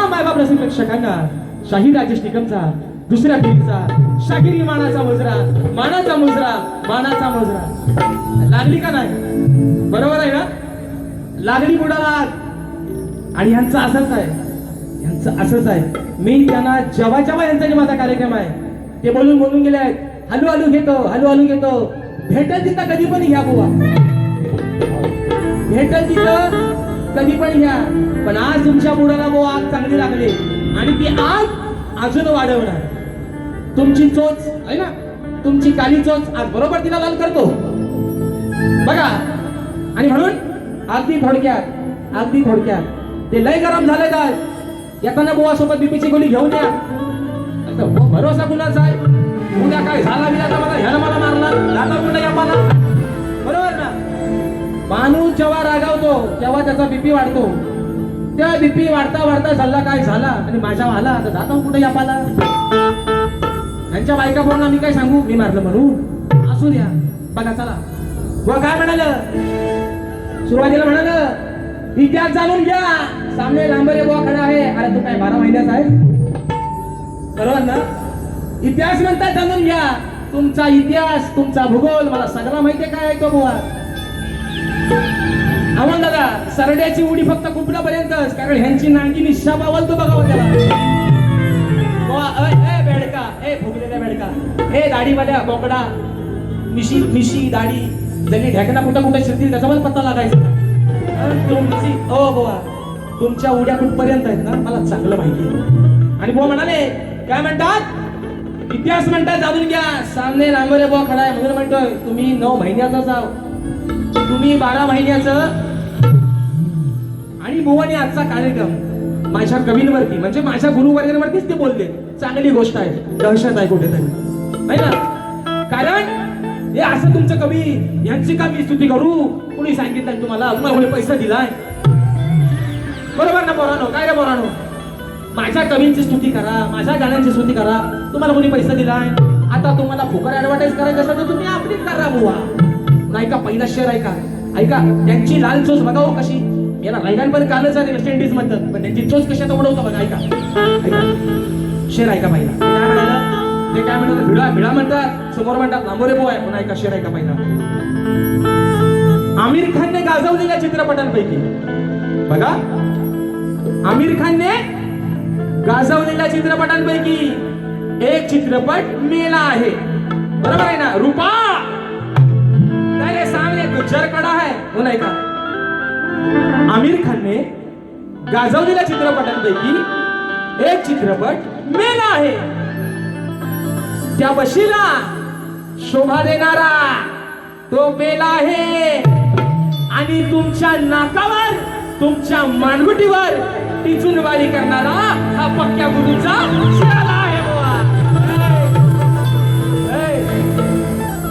तमाम मायबाप रसिक प्रेक्षकांना. शाही राजेश निकमचा दुसऱ्या पिढीचा शाहिरी मानाचा मुजरा मानाचा मुजरा मानाचा मुजरा. लागली का नाही? बरोबर आहे ना? लागली बुडाला आणि यांचं असंच आहे. यांचं असंच आहे. मी त्यांना जेव्हा जेव्हा यांचा जे माझा कार्यक्रम आहे ते बोलून बोलून गेले आहेत. हलू हलू घेतो हलू हलू घेतो. भेटल तिथं कधी पण घ्या बुवा. भेटल तिथं कधी पण घ्या. पण आज तुमच्या बुडाला बुवा आग चांगली लागली. आणि ती आग अजून वाढवणार. तुमची चोच आहे ना? तुमची काली चोच आज बरोबर तिला लाल करतो. बघा. आणि म्हणून अगदी थोडक्यात अगदी थोडक्यात ते लय गरम झाले काय येताना बुवा सोबत बीपीची गोळी घेऊन या. आता भरोसा कुणाचा आहे? उद्या काय झाला मला ह्याला मला मारला जाता कुठे या मला? जेव्हा तेव्हा त्याचा बीपी वाढतो. त्या बीपी वाढता वाढता झाला काय झाला? आणि माझ्या आला तर जातो कुठे या पाला? यांच्या बायका बोलून आम्ही काय सांगू? मी मारलं म्हणून. असू द्या. बघा चला. व काय म्हणाल? सुरुवातीला म्हणाल इतिहास जाणून घ्या. सामने लांबरे बुवा खडा आहे. अरे तू काय बारा महिन्याचा आहे? बरोबर ना? इतिहास म्हणता जाणून घ्या. तुमचा इतिहास तुमचा भूगोल मला सगळा माहिती काय आहे तो बुवा? आव्हान दादा सरड्याची उडी फक्त कुपडापर्यंतच कारण ह्यांची नांगी निशा पावलतो बघावं त्याला. ए बेडका ए भोगलेल्या बेडका. ए दाढीवाल्या बोकडा. मिशी मिशी दाढी. त्यांनी ढेकणा कुठं कुठं शिरतील त्याचा पण पत्ता लागायचा. तुमची ओ बुवा. तुमच्या उड्या कुठपर्यंत आहेत ना मला चांगलं माहिती आहे. आणि बुवा म्हणाले काय म्हणतात? इतिहास म्हणतात जाणून घ्या. सामने लांबरे बुवा खडा आहे. म्हणून म्हणतोय तुम्ही नऊ महिन्याचा जाव तुम्ही बारा महिन्याचं आणि बुवाने आजचा कार्यक्रम माझ्या कवींवरती म्हणजे माझ्या गुरुवर्गांवरतीच ते बोलले. चांगली गोष्ट आहे. दहशत आहे कुठेतरी. है ना? कारण हे असं तुमचं कवी यांची का मी स्तुती करू? कुणी सांगितलं तुम्हाला? तुम्हाला कोणी पैसा दिलाय? बरोबर ना बोरानो काय रे बोरानो माझ्या कवींची स्तुती करा माझ्या गाण्यांची स्तुती करा. तुम्हाला कोणी पैसा दिलाय? आता तुम्हाला फुकर ऍडव्हर्टाईज करायचं असेल तर तुम्ही आपली करा बुवा. नाही का? पहिला शेअर ऐका ऐका त्यांची लाल चोच बघा हो कशी. याला रायगड पण कालच आहे वेस्ट इंडिज म्हणतात पण त्यांची चोच कशात उडवतो बघा ऐका. ऐका. शेर ऐका पहिला? ते काय म्हणालं? ते काय म्हणतात भिडा भिडा म्हणतात. समोर म्हणतात लांबोरे बो आहे. पण ऐका शेर ऐका पहिला? आमिर खानने गाजवलेल्या चित्रपटांपैकी. बघा. आमिर खानने गाजवलेल्या चित्रपटांपैकी एक चित्रपट मेला आहे. बरोबर आहे ना? रुपा! तेरे सामने गुज्जर कडा आहे. हो का? आमिर खानने गाजवलेल्या चित्रपटांपैकी एक चित्रपट मेला आहे. त्या बशीला शोभा देणारा तो मेला आहे. आणि तुमच्या नाकावर तुमच्या मानगुटीवर टिचूनवारी करणारा हा पक्क्या गुरुचा शेळा आहे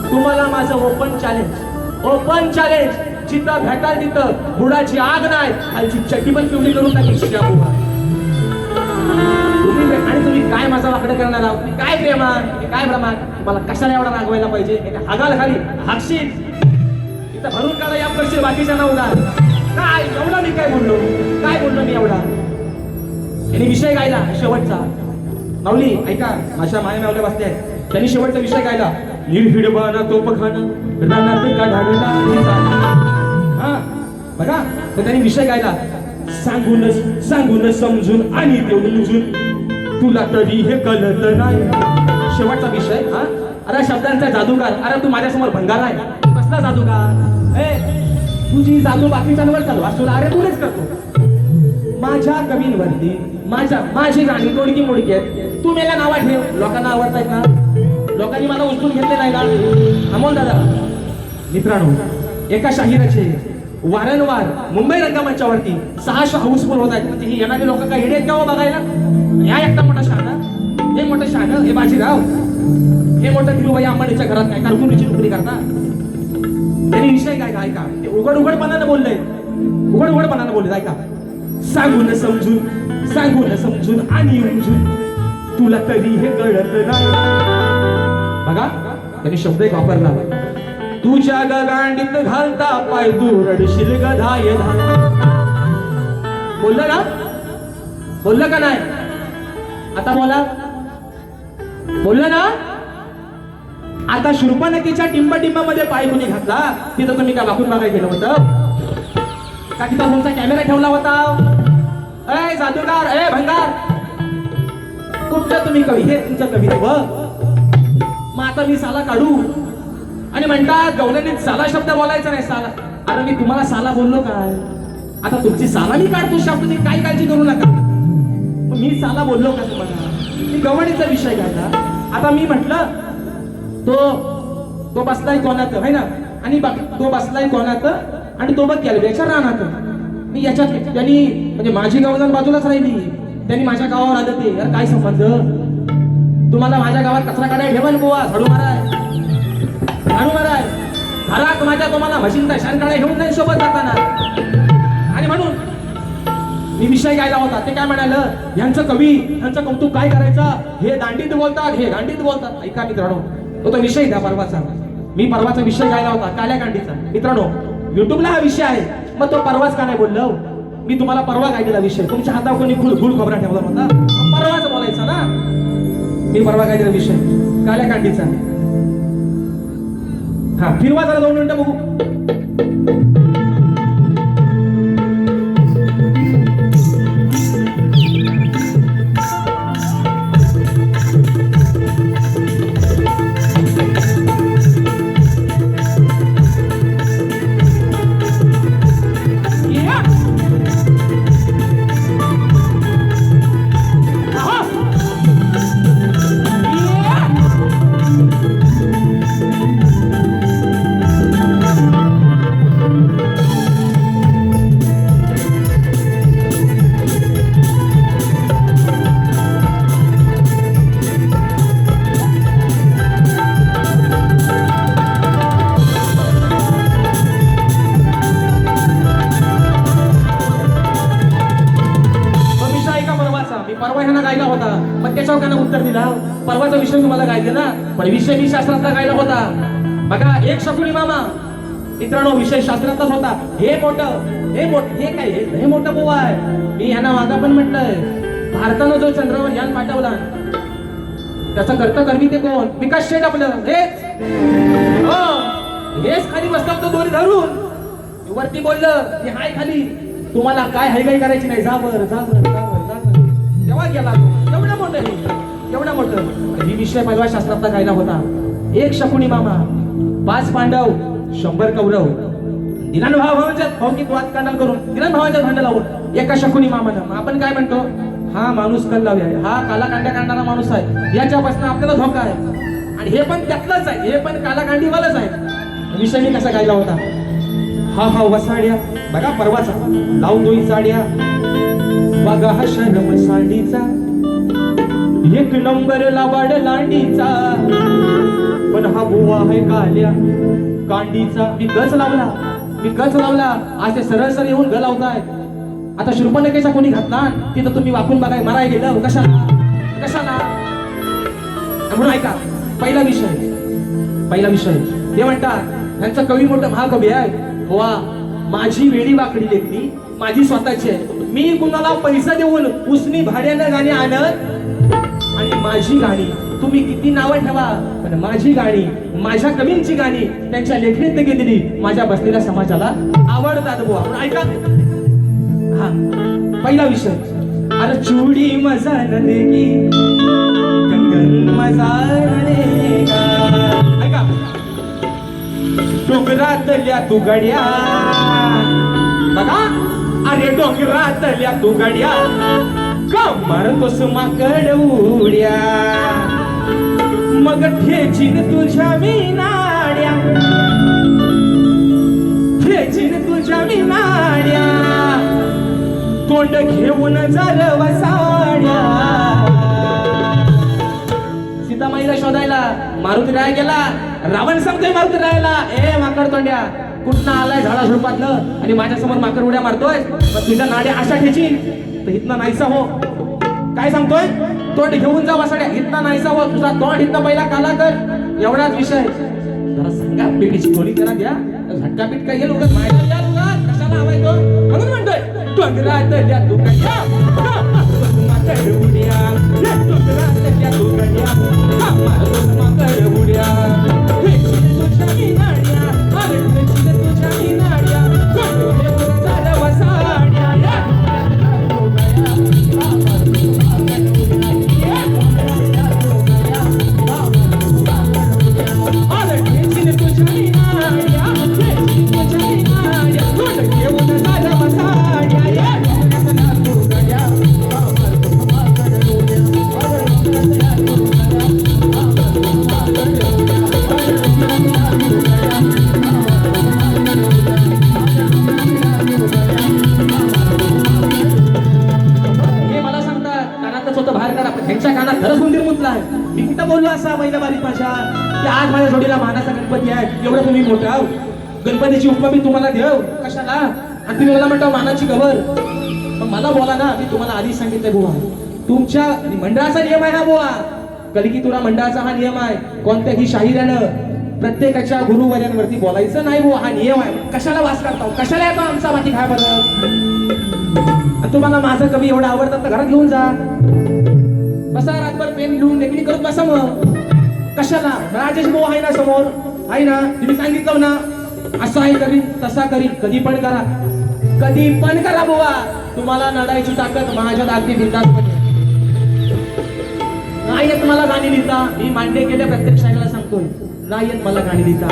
तुम्हाला माझं ओपन चॅलेंज ओपन चॅलेंज जिथं भेटाल तिथं. गुडाची आग नाही. खालची चटी पण पिवळी करून टाकली शिक्या तुम्ही आणि तुम्ही काय माझा वाकडं करणार आहोत? काय प्रेमान काय प्रमाण मला कशाला एवढा रागवायला पाहिजे? एका हागाल खाली हाकशील. इथं भरून काढा या करशील बाकीच्या नवला काय? एवढा मी काय बोललो? काय बोललो मी एवढा? यांनी विषय गायला शेवटचा. माऊली ऐका. माझ्या माया मावल्या बसल्या त्यांनी शेवटचा विषय गायला. निर्भिडबाना तोप खाणं रानात गाढाडला हा बघा. तर त्यांनी विषय गायला. सांगून सांगून समजून आणि देऊन तुला तरी हे कळत नाही. शेवटचा विषय हा. अरे शब्दांचा जादूगार. अरे तू माझ्यासमोर भंगार आहे. कसला जादूगार? ए तुझी जादू बाकीच्यांवर चालू असतो अरे तुलाच करतो. माझ्या कवींवरती माझ्या माझी गाणी तोडकी मोडकी आहेत. तू मेला नावा ठेव लोकांना आवडतायत ना लोकांनी मला उचलून घेतले नाही का? अमोल दादा. मित्रांनो एका शाहिराचे वारंवार मुंबई रंगमंचावरती सहाशे हाऊसफुल होत आहेत. ही येणारे लोक काय हेडे का हो बघायला? या एकटा मोठा शहाणा. हे मोठं शहाणं हे बाजीराव. हे मोठं धीरूभाई अंबानीच्या घरात काय कारकुनीची नोकरी करता? त्यांनी विषय काय काय का ते उघड उघडपणानं बोललंय उघड उघडपणानं बोलले ऐका. सांगून समजून सांगून समजून आणि उमजून तुला तरी हे कळत नाही. बघा त्यांनी शब्द एक वापरला. तुझ्या गगांडीत घालता पाय तू रडशील गधाय बोललं ना? बोललं का नाही? आता बोला. बोललं ना? आता शृपनकीच्या टिंब टिंबामध्ये पाय कुणी घातला? तिथं तुम्ही का वाकून बघायला गेलं होतं? का तिथं तुमचा कॅमेरा ठेवला होता? अय जादूगार अय भंगार. कुठलं तुम्ही कवी? हे तुमच्या कविता बघ मग आता मी साला काढू. आणि म्हणतात गवल्याने साला शब्द बोलायचा नाही साला. अरे मी तुम्हाला साला बोललो काय? आता तुमची साला मी काढतो शब्द तुम्ही काय काळजी करू नका. मी साला बोललो का तुम्हाला? मी गवणीचा विषय घ्यायचा आता मी म्हटलं तो तो बसलाय कोणात है ना? आणि बाकी तो बसलाय कोणात आणि तो बघ केलव्याच्या रानात मी याच्यात त्यांनी म्हणजे माझी गावजण बाजूलाच राहिली. त्यांनी माझ्या गावावर आलं ते. यार काय संबंध? तुम्हाला माझ्या गावात कचरा काढायला ठेवाल गोवा झाडू मारा. झाडू महाराज घरात माझ्या तुम्हाला म्हशींचा शान घेऊन नाही सोबत जाताना. आणि म्हणून मी विषय गायला होता. ते काय म्हणालं यांचं कवी यांचं कौतुक काय करायचं? हे दांडीत बोलतात हे दांडीत बोलतात. ऐका मित्रांनो तो तो विषय द्या परवाचा. मी परवाचा विषय गायला होता काल्या गांडीचा मित्रांनो युट्यूबला हा विषय आहे. मग तो परवाच का नाही बोललो? मी तुम्हाला परवा गायलेला विषय? तुमच्या हातावर कोणी फुल फुल खोबरा ठेवला होता? परवाच बोलायचा ना? मी परवा गायलेला विषय? काल्या गांडीचा हा फिरवा जरा दोन मिनिटं बघू तुम्हाला गायले ना? पण विषय मी शास्त्रातला गायला होता. बघा एक शकुनी मामा. मित्रांनो विषय शास्त्रातच होता. हे मोठं हे मोठ हे काय हे मोठं बोवा आहे. मी ह्यांना माझा पण म्हटलंय. भारतानं जो चंद्रावर यान पाठवला त्याचं करता कर्मी ते कोण? विकास शेठ आपलं हेच. हो. हेच खाली बसला तो दोरी धरून. वरती बोललं की हाय खाली. तुम्हाला काय हायगाई करायची नाही. जा बर जा बर जा बर जा बर तेव्हा गेला विषय पहिला शास्त्रातला गायला होता. एक शकुनी मामा पाच पांडव शंभर कौरव. दिनान भाव भावांच्यात भावकीत वाद कांडल करून दिनान भावांच्यात भांडण लावून एका शकुनी मामानं मग आपण काय म्हणतो? हा माणूस कल्लावी आहे. हा कालाकांड्या काढणारा माणूस आहे. याच्यापासून आपल्याला धोका आहे. आणि हे पण त्यातलंच आहे. हे पण कालाकांडीवालच आहे. विषय मी कसा गायला होता? हा हा वसाड्या. बघा परवाचा. लावतोय साड्या. बघा हा शरम साडीचा. एक नंबर लाबाड लांडीचा. पण हा गोवा आहे काल्या. कांडीचा मी गज लावला. मी गज लावला. असे सरळ सरळ येऊन ग आता शृपणकेचा कोणी घातला? तिथं तुम्ही वाकून बघाय मराय गेलं. कशाला? कशाला? म्हणून ऐका. पहिला विषय. पहिला विषय. ते म्हणतात यांचं कवी मोठं महाकवी आहे वा माझी वेळी वाकडी लेखली माझी स्वतःची आहे. मी कुणाला पैसा देऊन उसनी भाड्यानं गाणी आणत माझी गाणी. तुम्ही किती नावं ठेवा पण माझी गाणी माझ्या कवींची गाणी त्यांच्या लेखणीत गेलेली माझ्या बसलेल्या समाजाला आवडतात बुवा. आपण ऐका. हा. पहिला विषय. अरे चुडी मजा न कंगन मजा न ऐका. डोंगरातल्या तुगड्या. बघा. अरे डोंगरातल्या तुगड्या. का मारतोस माकड उड्या. मग ठेचीन तुझ्या मी नाड्या ठेचीन तुझ्या मी नाड्या तोंड घेऊन झाल वसाड्या सीतामाईला शोधायला मारुती राय गेला. रावण सांगतोय मारुती रायला. ए माकड तोंड्या. कुठनं आलाय झाडा झुडपातलं आणि माझ्यासमोर माकर उड्या मारतोय मग तुझ्या नाड्या अशा ठेची तर इथनं नाहीसा हो. काय सांगतोय? तोंड घेऊन जा वासाड्या. इथनं नाहीसा हो. तुझा तोंड इथनं पहिला काला कर. एवढाच विषय. जरा सांगा पेटीची थोडी जरा द्या. झटकापीट काय येईल उगाच माहिती कशाला हवाय तो? म्हणून म्हणतोय डोंगरात द्या तू कशा माकड उड्या या उड्या. मी तुम्हाला देव कशाला? आणि तुम्ही मला म्हणता मानाची खबर मग मला बोला ना मी तुम्हाला आधी सांगितलं बुवा. तुमच्या मंडळाचा नियम आहे हा बुवा. कलिकितुरा मंडळाचा हा नियम आहे. कोणत्याही शाहिरानं प्रत्येकाच्या गुरुवर्यांवरती बोलायचं नाही बुवा हा नियम आहे. कशाला वास करता हो? कशाला येतो आमचा माती खाय बरं तुम्हाला माझं कवी एवढं आवडतं तर घरात घेऊन जा. बसा रातभर पेन घेऊन नेकडी करत बसा मग. कशाला? राजेश भाऊ आहे ना समोर? आहे ना? तुम्ही सांगितलं ना. असं आहे तसा करी कधी पण करा. कधी पण करा बुवा. तुम्हाला नडायची ताकद माझ्या अगदी बिंदासपणे नाही येत मला गाणी लिहिता. मी मांडे केल्या प्रत्येक शाळेला सांगतोय. नाही येत मला गाणी लिहिता.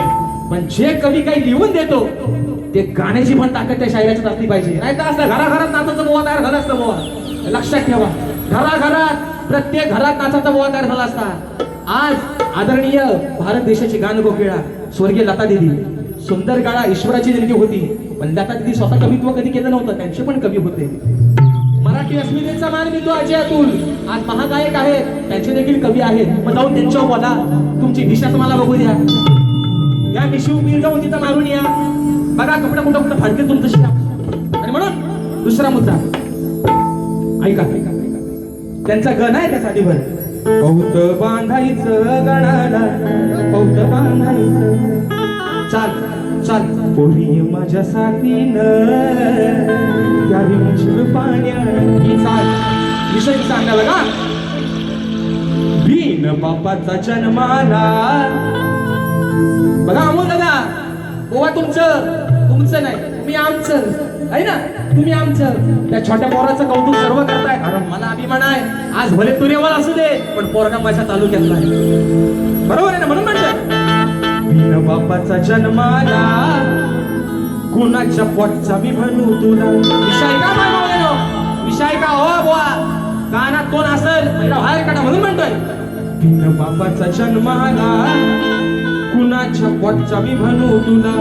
पण जे कवी काही लिहून देतो ते गाण्याची पण ताकद त्या शायराच्यात असली पाहिजे. नाही तर असं घराघरात नाचाचं बोवा तयार झाला असतं बोवा. लक्षात ठेवा. घराघरात प्रत्येक घरात नाचाचा बोवा तयार झाला असता. आज आदरणीय भारत देशाची गान गोकिळा स्वर्गीय लता दिदी. सुंदर काळा ईश्वराची देणगी होती पण त्यात ती स्वतः कवित्व कधी केलं नव्हतं त्यांचे पण कवी होते. मराठी अस्मितेचा मान मिळतो अजय अतुल आज महागायक आहेत त्यांचे देखील कवी आहेत. मग जाऊन त्यांच्या बोला. तुमची दिशा तुम्हाला बघू द्या. या मिशिव पीर जाऊन तिथं मारून या. बघा कपडे कुठं कुठं फाडते तुमचं. शिका आणि म्हणून दुसरा मुद्दा. ऐका. ऐका त्यांचा गण आहे त्या साडीवर पौत बांधायचं गणाला पौत बांधायचं. चाल. चाल पोरी माझ्या साथीनं पाण्याची चाल. विषय सांगायला का? बिन बापाचा जन्माला बघा अमोल दादा. गोवा तुमचं. तुमचं नाही तुम्ही आमचं. आहे ना? तुम्ही आमचं. त्या छोट्या पोराचं कौतुक सर्व करताय कारण मला अभिमान आहे. आज भले तुरेवर असू दे पण पोरगा माझ्या तालुक्यातला आहे. बरोबर आहे ना? म्हणून म्हणलं बिन बापाचा जन्माला कुणाच्या पोटचा मी म्हणू तुला? विषय का म्हणू विषय का हो बुवा? कानात कोण असेल? बाहेर काढा म्हणून म्हणतोय. बिन बापाचा जन्माला कुणाच्या पोटचा मी म्हणू तुला?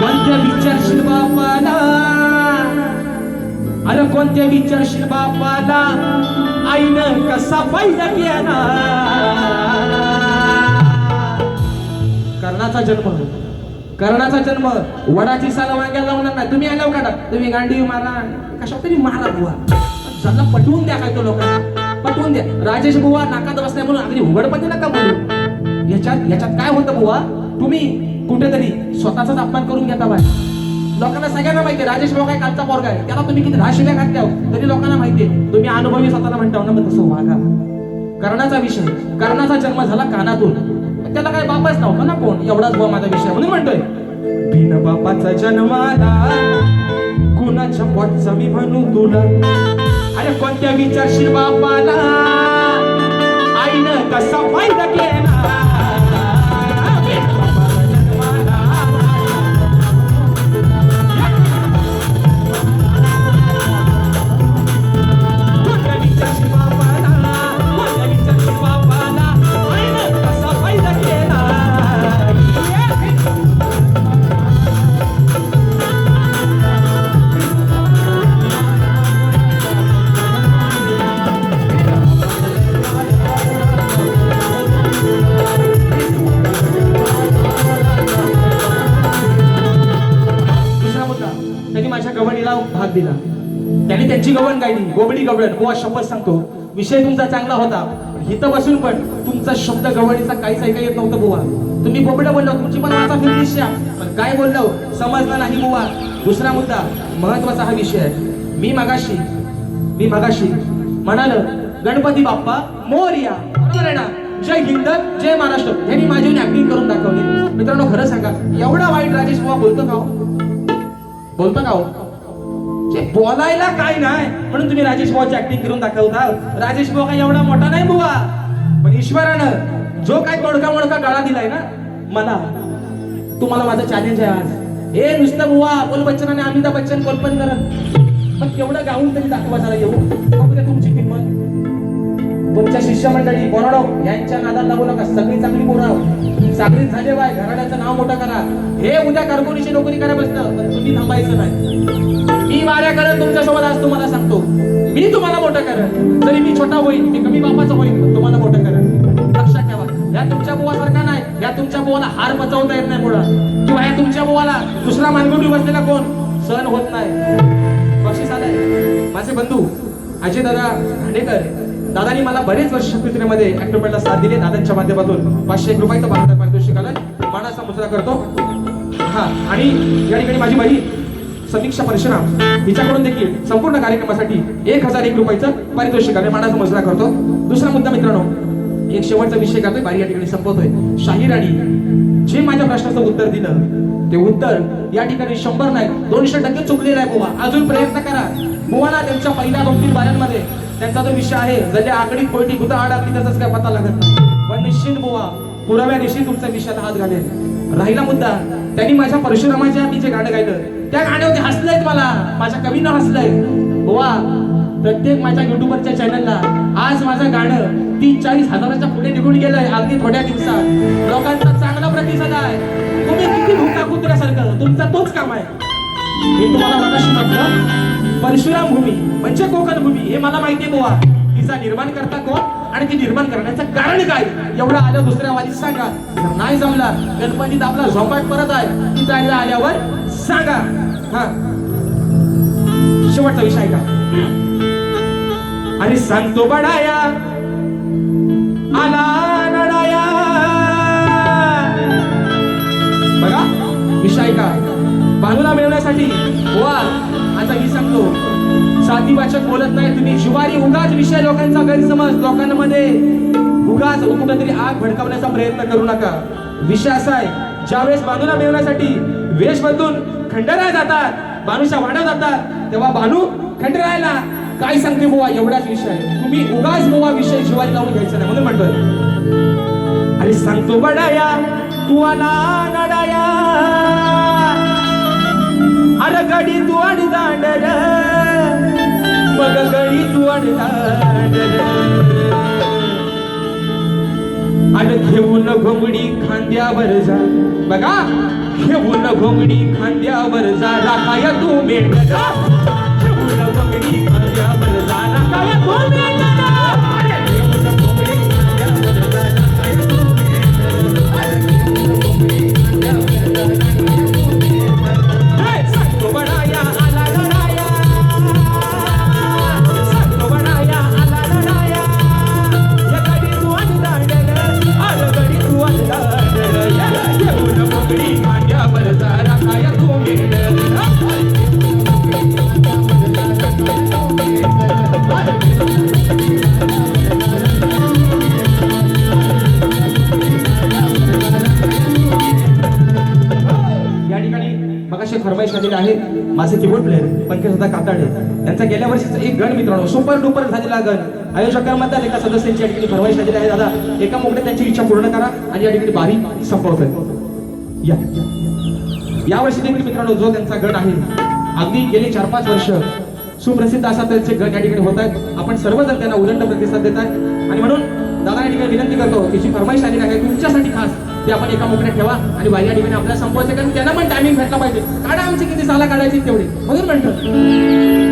कोणत्या विचारशील बापाला? अरे कोणत्या विचारशील बापाला? आईनं कसा फायदा केला कर्णाचा जन्म कर्णाचा जन्म वडाची साला वांग्या लावणार नाही. तुम्ही आल्यावर काढा. तुम्ही गांडी मारा. कशा तरी मारा बुवा. त्यांना पटवून द्या काय तो लोकांना. पटवून द्या. राजेश बुवा नाकात बसल्या म्हणून अगदी उघडपणे नका बोलू याच्यात याच्यात काय होतं बुवा? तुम्ही कुठेतरी स्वतःचाच अपमान करून घेता बाय लोकांना सगळ्यांना माहिती राजेश भाऊ काय कालचा पोरगा आहे. त्याला तुम्ही किती राशिल्या घातल्या हो. तरी लोकांना माहिती आहे. तुम्ही अनुभवी स्वतःला म्हणता हो ना मग तसं वागा. कर्णाचा विषय. कर्णाचा जन्म झाला कानातून. त्याला काय बापाच नव्हता ना कोण एवढाच बा माझा विषय म्हणून म्हणतोय. बिन बापाचा जन्माला कुणाच्या पोटचा मी म्हणू तुला? अरे कोणत्या विचारशील बापाला? आईनं कसा फायदा केला. भाग दिला. त्यांनी त्यांची गवण गायली गोबडी गवळण बुवा शपथ सांगतो. विषय तुमचा चांगला होता. हित इथं बसून पण तुमचा शब्द गवळीचा काहीच ऐका येत नव्हतं बुवा. तुम्ही बोबडं बोललो. तुमची पण वाचा फिरलीशा पण काय बोललो? समजलं नाही बुवा. दुसरा मुद्दा महत्त्वाचा हा विषय आहे. मी मगाशी मी मगाशी म्हणाल गणपती बाप्पा मोर्या. बरोबर आहे ना? जय हिंद जय महाराष्ट्र. यांनी माझी ऍक्टिंग करून दाखवली. मित्रांनो खरं सांगा एवढा वाईट राजेश बुवा बोलतो का हो? बोलतो का हो? बोलायला काय नाही? म्हणून तुम्ही राजेश भाऊची ऍक्टिंग करून दाखवता. राजेश भाऊ काय एवढा मोठा नाही बुवा. पण ईश्वरानं जो काय तोडका मोडका गळा दिलाय ना मला तुम्हाला माझं चॅलेंज आहे आज. हे नुसतं बुवा बोल बच्चन आणि अमिताभ बच्चन कल्पन करत. पण केवढं गाऊन तरी दाखवा झाला येऊ. बघूया तुमची किंमत. तुमच्या शिष्यमंडळी बोराडो यांच्या नादात लागू नका. सगळी चांगली बोराव चांगली झाले बाय घराण्याचं नाव मोठं करा. हे उद्या कारकुनीची नोकरी करा बसतं पण तुम्ही थांबायचं नाही. मी करत तुमच्या आज तुम्हाला सांगतो. मी तुम्हाला मोठं करेन. जरी मी छोटा होईल मी कमी बापाचा होईल तुम्हाला मोठं करेन. लक्षात ठेवा. या तुमच्या बुवासारखा नाही. या तुमच्या बुवाला हार पचवता येत नाही मुळात. किंवा या तुमच्या बुवाला दुसरा मानगुडी बसलेला कोण? सहन होत नाही. बक्षीस आलाय. माझे बंधू अजय दादा भांडेकर दादानी मला बरेच वर्ष शक्तीमध्ये ऍक्टोमेंटला साथ दिली दादांच्या माध्यमातून. पाचशे एक रुपयाचं भारतात पारितोषिक आलं. मानाचा मुजरा करतो. हा आणि या ठिकाणी माझी बहीण समीक्षा परशुराम हिच्याकडून देखील संपूर्ण कार्यक्रमासाठी एक हजार एक रुपयाचं पारितोषिक आम्ही मानाचा मजला करतो. दुसरा मुद्दा मित्रांनो एक शेवटचा विषय करतोय बारी या ठिकाणी संपवतोय. शाहीराणी जे माझ्या प्रश्नाचं उत्तर दिलं ते उत्तर या ठिकाणी शंभर नाही दोनशे टक्के चुकलेलं आहे बुवा. अजून प्रयत्न करा. बुवाला त्यांच्या पहिल्या दोन तीन बाऱ्यांमध्ये त्यांचा जो विषय आहे जरी आकडीत कोयटी आड आडाकली त्याचाच काय पता लागत नाही. पण निश्चित बुवा पुराव्या दिवशी तुमचा विषयात हात घालेल. राहिला मुद्दा त्यांनी माझ्या परशुरामाच्या मी जे गाणं गायलं. त्या गाण्यावरती हसलंय मला माझ्या कवीनं हसलंय. गोवा प्रत्येक माझ्या युट्यूबरच्या चॅनलला आज माझं गाणं तीस चाळीस हजाराच्या पुढे निघून गेलंय अगदी थोड्या दिवसात. लोकांचा चांगला प्रतिसाद आहे. तुम्ही किती भूका कुत्र्यासारखं? तुमचा तोच काम आहे. मी तुम्हाला मगाशी म्हटलं परशुराम भूमी म्हणजे कोकण भूमी हे मला माहिती आहे तिचा निर्माण करता कोण? आणि ती निर्माण करण्याचं कारण काय? एवढं आलं दुसऱ्या वाली सांगा. जर नाही जमला गणपतीत आपला झोपाट परत आहे. ती जायला आल्यावर सांगा. हा. शेवटचा विषय का? आणि सांगतो बडाया आला नडाया. बघा विषय का? बाजूला मिळवण्यासाठी वा आता मी सांगतो. जातीवाचक बोलत नाही. तुम्ही शिवारी उगाच विषय लोकांचा गैरसमज लोकांमध्ये. उगाच हो कुठेतरी आग भडकावण्याचा प्रयत्न करू नका. विषय असा आहे ज्यावेळेस बानूला मिळवण्यासाठी वेश बदलून खंडराय जातात बानूच्या वाड्या जातात तेव्हा बानू खंडरायला काय सांगते बुवा? एवढाच विषय तुम्ही उगाच बुवा विषय शिवारी लावून घ्यायचा नाही म्हणून म्हणतोय. अरे सांगतो बडाया तू आला नडाया. अरे गडी तू आणि दांडर मग गडी आणि घेऊन घोंगडी खांद्यावर जा. बघा घेऊन घोंगडी खांद्यावर जा. राखाय तू मेट घेऊन घोंगडी खांद्यावर जा. राखाय तू मेट पंकज दादा काताडे त्यांचा गेल्या वर्षीचा एक गण मित्रांनो सुपर डुपर झालेला गण. आयोजकांमधल्या एका सदस्यांची या ठिकाणी फरमाईश झालेली आहे दादा. एका मोठ्या त्यांची इच्छा पूर्ण करा आणि या ठिकाणी बारी संपवतोय. या. यावर्षी देखील मित्रांनो जो त्यांचा गण आहे अगदी गेले चार पाच वर्ष सुप्रसिद्ध असा त्यांचे गण या ठिकाणी होत आहेत आपण सर्वजण त्यांना उदंड प्रतिसाद देत आहेत आणि म्हणून दादा या ठिकाणी विनंती करतो की जी फरमाईश आलेली आहे. तुमच्यासाठी खास ते आपण एका मोकळ्यात ठेवा आणि बाहेर ठिकाणी आपल्याला संपवायचं कारण त्यांना पण टायमिंग भेटला पाहिजे. काढा आमची किती साला काढायची तेवढी. म्हणून म्हणतो.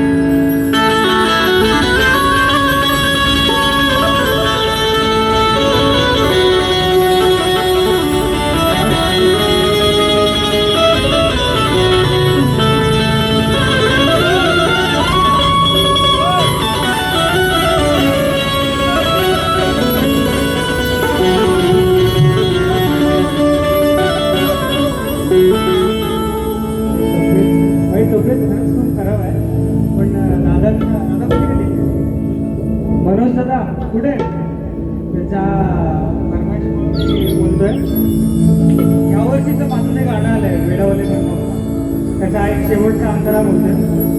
कुठे त्याच्या बोलतोय. यावर्षीचं माझं एक गाणं आलंय वेडावले म्हणून. त्याचा एक शेवटचा अंतरा बोलतोय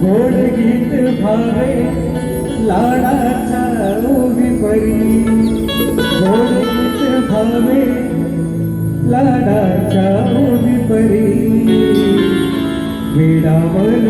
गोड गीत भावे लाडाच्या ओवी परी गोड गीत भावे लाडाच्या ओवी परी वेडावल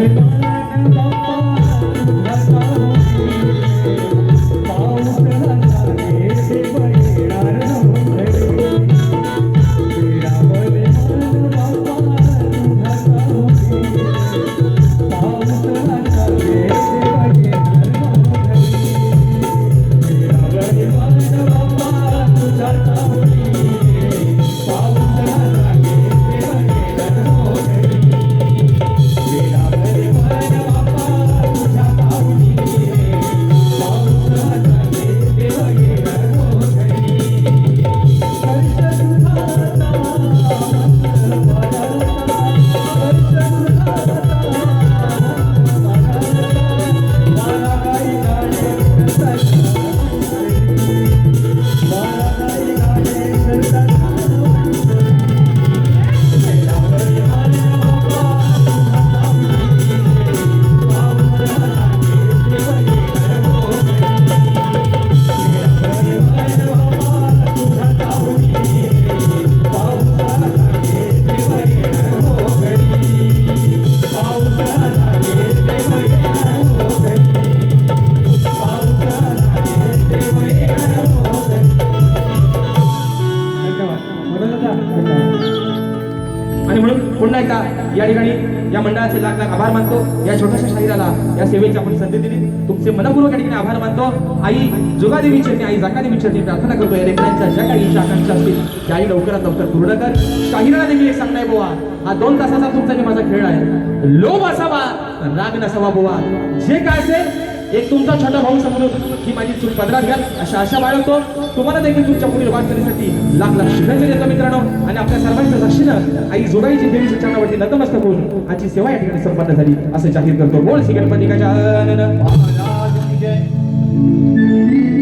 म्हणून पुन्हा एकदा या ठिकाणी या मंडळाचे लाख लाख आभार मानतो. या छोट्याशा शरीराला या सेवेची आपण संधी दिली. तुमचे मनपूर्वक या ठिकाणी आभार मानतो. आई जुगादेवी चरणी आई जाकादेवी चरणी प्रार्थना करतो. या लेकरांच्या ज्या काही इच्छा आकांक्षा असतील त्या आई लवकरात लवकर पूर्ण कर. शाहिराला देखील एक सांगताय बोवा हा दोन तासाचा तुमचा माझा खेळ आहे. लोभ असावा राग नसावा बोवा. जे काय असेल एक तुमचा छोटा भाऊ समजून ही माझी चूक पदरात घ्या. अशा आशा बाळगतो. तुम्हाला देखील तुमच्या पुढील वाटचालीसाठी लाख लाख शुभेच्छा देतो मित्रांनो. आणि आपल्या सर्वांच्या साक्षीनं आई जोडाईची देवीच्या चरणावरती नतमस्तक होऊन आजची सेवा या ठिकाणी संपन्न झाली असं जाहीर करतो. बोल श्री गणपती गजानन महाराज की